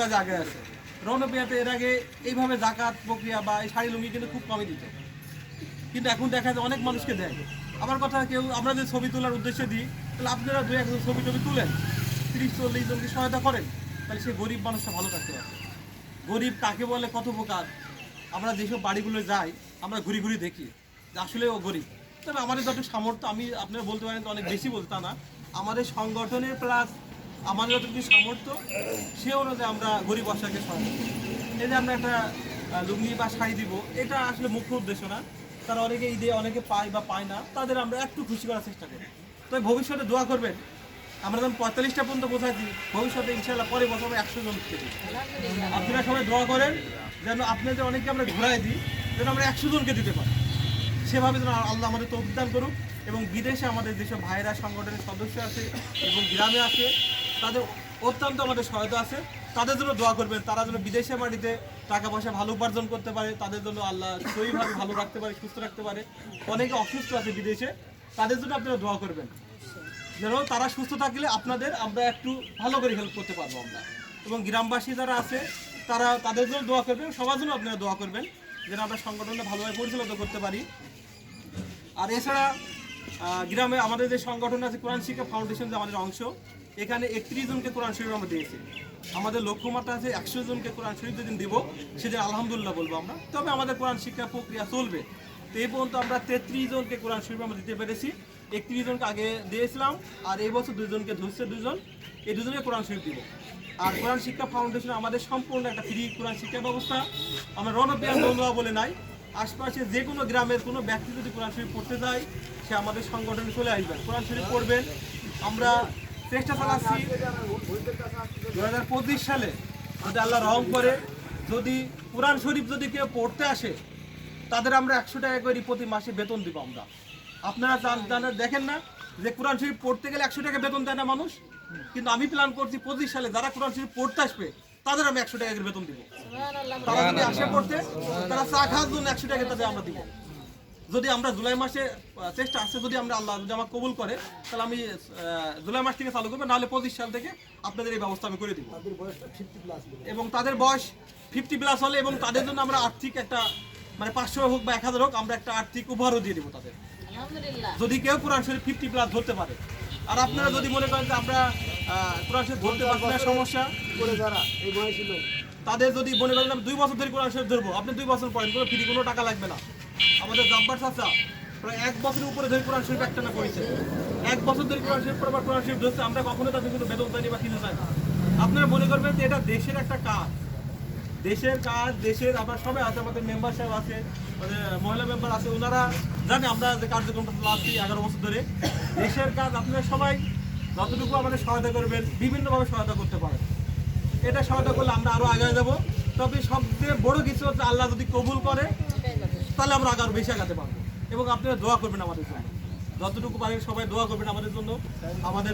কাজে আগে আছে। রণপ্রিয়াতে এর আগে এইভাবে জাকাত প্রক্রিয়া বা এই শাড়ি লুঙ্গি কিন্তু খুব কমই দিত। কিন্তু এখন দেখা যায় অনেক মানুষকে দেয়। আমার কথা কেউ, আমরা যে ছবি তোলার উদ্দেশ্যে দিই, তাহলে আপনারা দু একজন ছবি টবি তুলেন, তিরিশ, চল্লিশ জনকে সহায়তা করেন, তাহলে সেই গরিব মানুষটা ভালো থাকতে পারবে। গরিব কাকে বলে, কত প্রকার আমরা যেসব বাড়িগুলো যাই, আমরা ঘুরি ঘুরি দেখি আসলে ও গরিব। তবে আমাদের যত সামর্থ্য, আমি আপনারা বলতে পারেন অনেক বেশি বলতে তা না। আমাদের সংগঠনের প্লাস আমাদের যতটুকু সামর্থ্য, সে অনুযায়ী আমরা গরিব অসাকে সহায়তা। এই যে আমরা একটা লুঙ্গি বা শাড়ি দিব, এটা আসলে মুখ্য উদ্দেশ্য না। তারা অনেকে ঈদে অনেকে পায় বা পায় না, তাদের আমরা একটু খুশি করার চেষ্টা করি। তবে ভবিষ্যতে দোয়া করবেন, আমরা যখন পঁয়তাল্লিশটা পর্যন্ত বোঝাচ্ছি ভবিষ্যতে ইনশাল্লাহ পরে বছর একশো জন আপনারা সবাই দোয়া করেন, যেন আপনাদের অনেকে আমরা ঘুরাই দিই, যেন আমরা একশো জনকে দিতে পারি। সেভাবে যেন আল্লাহ আমাদের তৌফিক করুক এবং বিদেশে আমাদের যেসব ভাইরা সংগঠনের সদস্য আছে এবং গ্রামে আছে তাদের অত্যন্ত আমাদের সহায়তা আছে। তাদের জন্য দোয়া করবেন। তারা যেন বিদেশে বাড়িতে টাকা পয়সা ভালো উপার্জন করতে পারে। তাদের জন্য আল্লাহ সইভাবে ভালো রাখতে পারে, সুস্থ রাখতে পারে। অনেকে অসুস্থ আছে বিদেশে। তাদের জন্য আপনারা দোয়া করবেন। যেন তারা সুস্থ থাকলে আপনাদের আমরা একটু ভালো করে হেল্প করতে পারব আমরা। এবং গ্রামবাসী যারা আছে, তারা তাদের জন্য দোয়া করবেন। সবার জন্য আপনারা দোয়া করবেন। যেন আমরা সংগঠনটা ভালোভাবে পরিচালিত করতে পারি। আর এছাড়া গ্রামে আমাদের যে সংগঠন আছে, কোরআন শিক্ষা ফাউন্ডেশন যে আমাদের অংশ এখানে একত্রিশ জনকে কোরআন শরীফ আমরা দিয়েছি। আমাদের লক্ষ্যমাত্রা আছে একশো জনকে কোরআন শরীফ যেদিন দিব সেদিন আলহামদুলিল্লাহ বলব আমরা। তবে আমাদের কোরআন শিক্ষা প্রক্রিয়া চলবে। তো এই পর্যন্ত আমরা তেত্রিশ জনকে কোরআন শরীফ আমরা দিতে পেরেছি। একত্রিশ জনকে আগে দিয়েছিলাম, আর এই বছর দুজনকে ধরছে দুজন। এই দুজনকে কোরআন শরীফ দিব। আর কোরআন শিক্ষা ফাউন্ডেশন আমাদের সম্পূর্ণ একটা ফ্রি কোরআন শিক্ষা ব্যবস্থা। আমরা রণপ্রিয়া বন্ধুয়া বলে নাই। আশপাশে যে কোনো গ্রামের কোনো ব্যক্তি যদি কোরআন শরীফ পড়তে যায়, সে আমাদের সংগঠনে চলে আসবেন। কোরআন শরীফ পড়বেন। আমরা চেষ্টা চালাচ্ছি। দু হাজার পঁচিশ সালে যদি আল্লাহ রং করে, যদি কোরআন শরীফ যদি কেউ পড়তে আসে, তাদের আমরা একশো টাকা করে প্রতি মাসে বেতন দিব আমরা। আপনারা দেখেন না যে কোরআন শরীফ পড়তে গেলে একশো টাকা বেতন দেয় না মানুষ? কিন্তু আমি প্ল্যান করছি পঁচিশ সালে যারা কোরআন শরীফ পড়তে আসবে, তাদের আমি একশো টাকা করে বেতন দিব। তারা যদি আসে পড়তে, তারা চা খাওয়ার জন্য একশো টাকা তাদের আমরা দিব। যদি আমরা জুলাই মাসে চেষ্টা আছে যদি আমরা আল্লাহ যদি আমার কবুল করে তাহলে আমি জুলাই মাস থেকে চালু করব নাহলে পঁচিশ সাল থেকে আপনাদের এই ব্যবস্থা আমি করে দিব। এবং তাদের বয়স ফিফটি প্লাস হলে এবং তাদের জন্য আমরা আর্থিক একটা মানে পাঁচশো হোক বা এক হাজার হোক আমরা একটা আর্থিক উপহারও দিয়ে দিব তাদের। যদি কেউ কোরআন শরীফ ফিফটি প্লাস ধরতে পারে। আর আপনারা যদি মনে করেন যে আমরা কোরআন শরীফ ধরতে পারছি না সমস্যা। করে যারা এই বয়সী লোক। তাদের যদি মনে করেন আমি দুই বছর ধরে কোরআন শরীফ ধরবো, আপনি দুই বছর পড়েন, কোনো ফ্রি কোনো টাকা লাগবে না। আমাদের জাব্বার চাচা প্রায় এক বছরের উপরে ধরে কোরআন শরীফ একটা না করেছে। এক বছর ধরে কোরআন শরীফ পড়বার কোরআন শরীফ ধরছে, আমরা কখনো তাদের কোনো বেতন পাইনি বা কিছু চাই না আপনারা মনে করবেন যে এটা দেশের একটা কাজ। দেশের কাজ, দেশের আবার সবাই আছে, আমাদের মেম্বার সাহেব আছে আমাদের মহিলা মেম্বার আছে, ওনারা জানে আমরা যে কার্যক্রমটা চালাচ্ছি এগারো বছর ধরে। দেশের কাজ, আপনারা সবাই যতটুকু আমাদের সহায়তা করবেন, বিভিন্নভাবে সহায়তা করতে পারেন। এটা সহায়তা করলে আমরা আরও আগে যাব। তবে সবচেয়ে বড় কিছু হচ্ছে আল্লাহ যদি কবুল করে, তাহলে আমরা আগে আরও বেশি আগাতে পারব। এবং আপনারা দোয়া করবেন আমাদের জন্য। যতটুকু পারেন সবাই দোয়া করবেন আমাদের জন্য। আমাদের